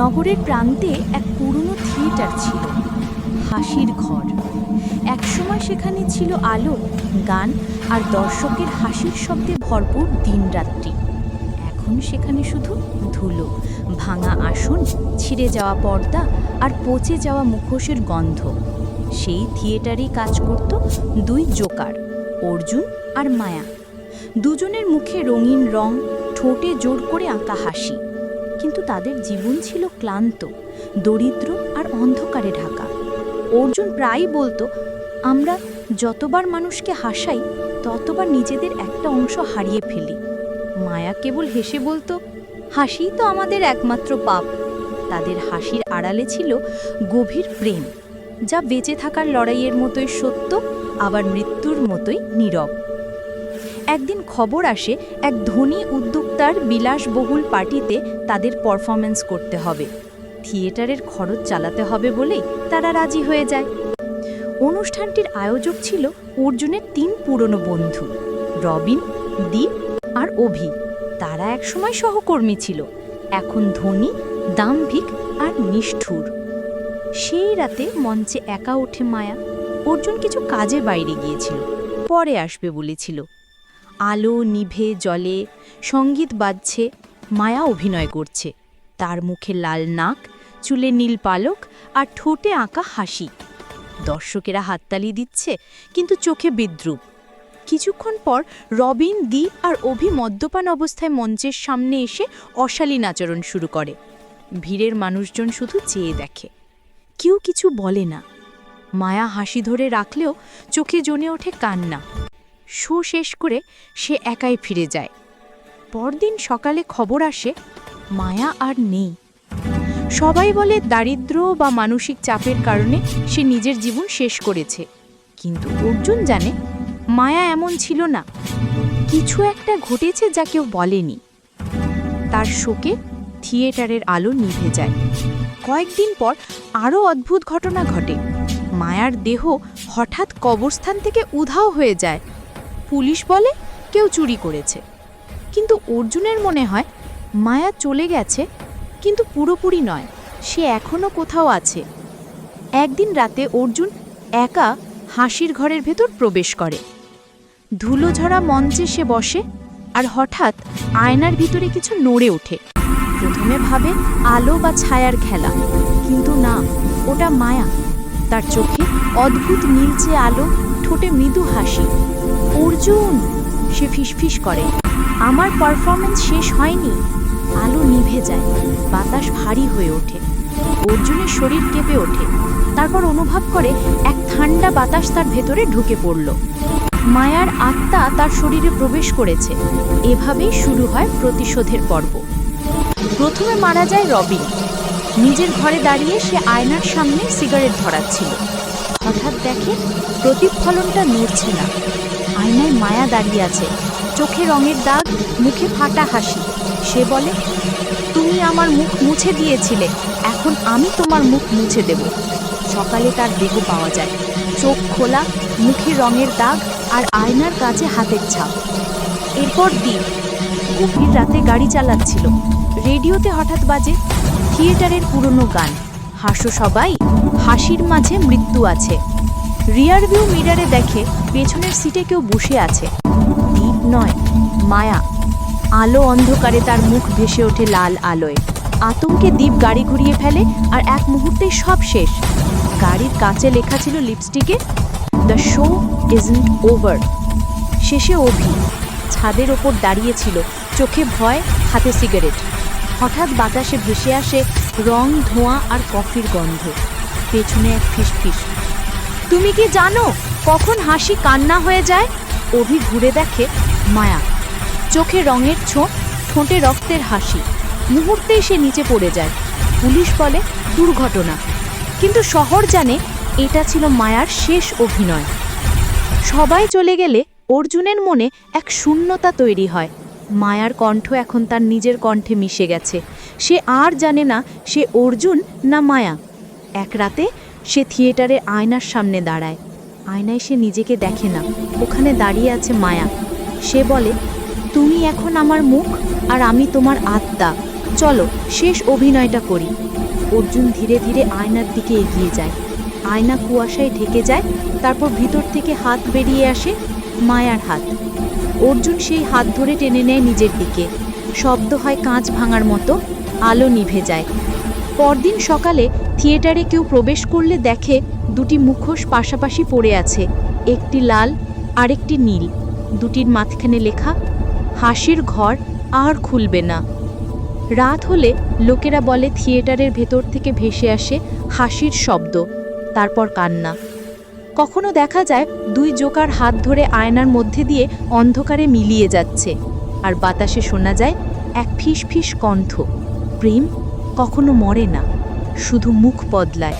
নগরের প্রান্তে এক পুরনো থিয়েটার ছিল, হাসির ঘর। একসময় সেখানে ছিল আলো, গান আর দর্শকের হাসির শব্দে ভরপুর দিনরাত্রি। এখন সেখানে শুধু ধুলো, ভাঙা আসন, ছিঁড়ে যাওয়া পর্দা আর পচে যাওয়া মুখোশের গন্ধ। সেই থিয়েটারেই কাজ করত দুই জোকার, অর্জুন আর মায়া। দুজনের মুখে রঙিন রং, ঠোঁটে জোর করে আঁকা হাসি। কিন্তু তাদের জীবন ছিল ক্লান্ত, দরিদ্র আর অন্ধকারে ঢাকা। অর্জুন প্রায়ই বলতো, আমরা যতবার মানুষকে হাসাই, ততবার নিজেদের একটা অংশ হারিয়ে ফেলি। মায়া কেবল হেসে বলতো, হাসিই তো আমাদের একমাত্র পাপ। তাদের হাসির আড়ালে ছিল গভীর প্রেম, যা বেঁচে থাকার লড়াইয়ের মতোই সত্য, আবার মৃত্যুর মতোই নীরব। একদিন খবর আসে, এক ধনী উদ্যোক্তার বিলাসবহুল পার্টিতে তাদের পারফরমেন্স করতে হবে। থিয়েটারের খরচ চালাতে হবে বলেই তারা রাজি হয়ে যায়। অনুষ্ঠানটির আয়োজক ছিল অর্জুনের তিন পুরনো বন্ধু, রবিন, দীপ আর অভি। তারা একসময় সহকর্মী ছিল। এখন ধনী, দাম্ভিক আর নিষ্ঠুর। সেই রাতে মঞ্চে একা ওঠে মায়া। অর্জুন কিছু কাজে বাইরে গিয়েছিল, পরে আসবে বলেছিল। আলো নিভে জলে সংগীত বাজছে, মায়া অভিনয় করছে। তার মুখে লাল নাক, চুলে নীল পালক আর ঠোঁটে আঁকা হাসি। দর্শকেরা হাততালি দিচ্ছে, কিন্তু চোখে বিদ্রুপ। কিছুক্ষণ পর রবিন, দীপ আর অভি মদ্যপান অবস্থায় মঞ্চের সামনে এসে অশালীন আচরণ শুরু করে। ভিড়ের মানুষজন শুধু চেয়ে দেখে। কেউ কিছু বলে না। মায়া হাসি ধরে রাখলেও চোখে জমে ওঠে কান্না। শো শেষ করে সে একাই ফিরে যায়। পরদিন সকালে খবর আসে, মায়া আর নেই। সবাই বলে দারিদ্র বা মানসিক চাপের কারণে সে নিজের জীবন শেষ করেছে। কিন্তু অর্জুন জানে, মায়া এমন ছিল না। কিছু একটা ঘটেছে যা কেউ বলেনি। তার শোকে থিয়েটারের আলো নিভে যায়। কয়েকদিন পর আরও অদ্ভুত ঘটনা ঘটে। মায়ার দেহ হঠাৎ কবরস্থান থেকে উধাও হয়ে যায়। পুলিশ বলে কেউ চুরি করেছে। কিন্তু অর্জুনের মনে হয়, মায়া চলে গেছে, কিন্তু পুরোপুরি নয়, সে এখনও কোথাও আছে। একদিন রাতে অর্জুন একা হাসির ঘরের ভেতর প্রবেশ করে। ধুলো ঝরা মঞ্চে সে বসে আর হঠাৎ আয়নার ভিতরে কিছু নড়ে ওঠে। প্রথমে ভাবে আলো বা ছায়ার খেলা, কিন্তু না, ওটা মায়া। তার চোখে অদ্ভুত নীলচে আলো, ঠোঁটে মৃদু হাসি। অর্জুন! সে ফিসফিস করে। আমার পারফরমেন্স শেষ হয়নি। আলো নিভে যায়। বাতাস ভারী হয়ে ওঠে। অর্জুনের শরীর কেঁপে ওঠে। তারপর অনুভব করে এক ঠান্ডা বাতাস তার ভেতরে ঢুকে পড়ল। মায়ার আত্মা তার শরীরে প্রবেশ করেছে। এভাবেই শুরু হয় প্রতিশোধের পর্ব। প্রথমে মারা যায় রবিন নিজের ঘরে দাঁড়িয়ে সে আয়নার সামনে সিগারেট ধরাচ্ছিল। হঠাৎ দেখে প্রতিফলনটা নড়ছে না। আয়নায় মায়া দাঁড়িয়ে আছে। চোখে রঙের দাগ, মুখে ফাটা হাসি। সে বলে, তুমি আমার মুখ মুছে দিয়েছিলে। এখন আমি তোমার মুখ মুছে দেব। সকালে তার দেহ পাওয়া যায়। চোখ খোলা, মুখে রঙের দাগ আর আয়নার কাছে হাতের ছাপ। এরপর দিন গভীর রাতে গাড়ি চালাচ্ছিল। রেডিওতে হঠাৎ বাজে থিয়েটারের পুরনো গান। হাসো সবাই। হাসির মাঝে মৃত্যু আছে। রিয়ার ভিউ মিরারে দেখে পেছনের সিটে কেউ বসে আছে। দীপ নয়, মায়া। আলো অন্ধকারে তার মুখ ভেসে ওঠে লাল আলোয়। আতঙ্কে দ্বীপ গাড়ি ঘুরিয়ে ফেলে আর এক মুহূর্তেই সব শেষ। গাড়ির কাছে লেখা ছিল লিপস্টিকে দ্য শো ইজন্ট ওভার শেষে অভি, ছাদের ওপর দাঁড়িয়েছিল চোখে ভয়, হাতে সিগারেট। হঠাৎ বাতাসে ভেসে আসে রং, ধোঁয়া আর কফির গন্ধ। পেছনে এক ফিসফিস। তুমি কি জানো কখন হাসি কান্না হয়ে যায়? অভি ঘুরে দেখে মায়া। চোখে রঙের ছোঁট ঠোঁটে রক্তের হাসি। মুহূর্তেই সে নিচে পড়ে যায়। পুলিশ বলে, দুর্ঘটনা। কিন্তু শহর জানে এটা ছিল মায়ার শেষ অভিনয়। সবাই চলে গেলে অর্জুনের মনে এক শূন্যতা তৈরি হয়। মায়ার কণ্ঠ এখন তার নিজের কণ্ঠে মিশে গেছে। সে আর জানে না সে অর্জুন না মায়া। এক রাতে সে থিয়েটারে আয়নার সামনে দাঁড়ায়। আয়নায় সে নিজেকে দেখে না। ওখানে দাঁড়িয়ে আছে মায়া। সে বলে, তুমি এখন আমার মুখ আর আমি তোমার আত্মা। চলো, শেষ অভিনয়টা করি। অর্জুন ধীরে ধীরে আয়নার দিকে এগিয়ে যায়। আয়না কুয়াশায় ঢেকে যায়, তারপর ভিতর থেকে হাত বেরিয়ে আসে মায়ার হাত। অর্জুন সেই হাত ধরে টেনে নেয় নিজের দিকে। শব্দ হয় কাঁচ ভাঙার মতো, আলো নিভে যায়। পরদিন সকালে থিয়েটারে কেউ প্রবেশ করলে দেখে দুটি মুখোশ পাশাপাশি পড়ে আছে, একটি লাল, আরেকটি নীল। দুটির মাঝখানে লেখা, হাসির ঘর আর খুলবে না। রাত হলে লোকেরা বলে থিয়েটারের ভেতর থেকে ভেসে আসে হাসির শব্দ, তারপর কান্না। কখনো দেখা যায় দুই জোকার হাত ধরে আয়নার মধ্যে দিয়ে অন্ধকারে মিলিয়ে যাচ্ছে, আর বাতাসে শোনা যায় এক ফিস ফিস কণ্ঠ, প্রেম কখনো মরে না। শুধু মুখ বদলায়।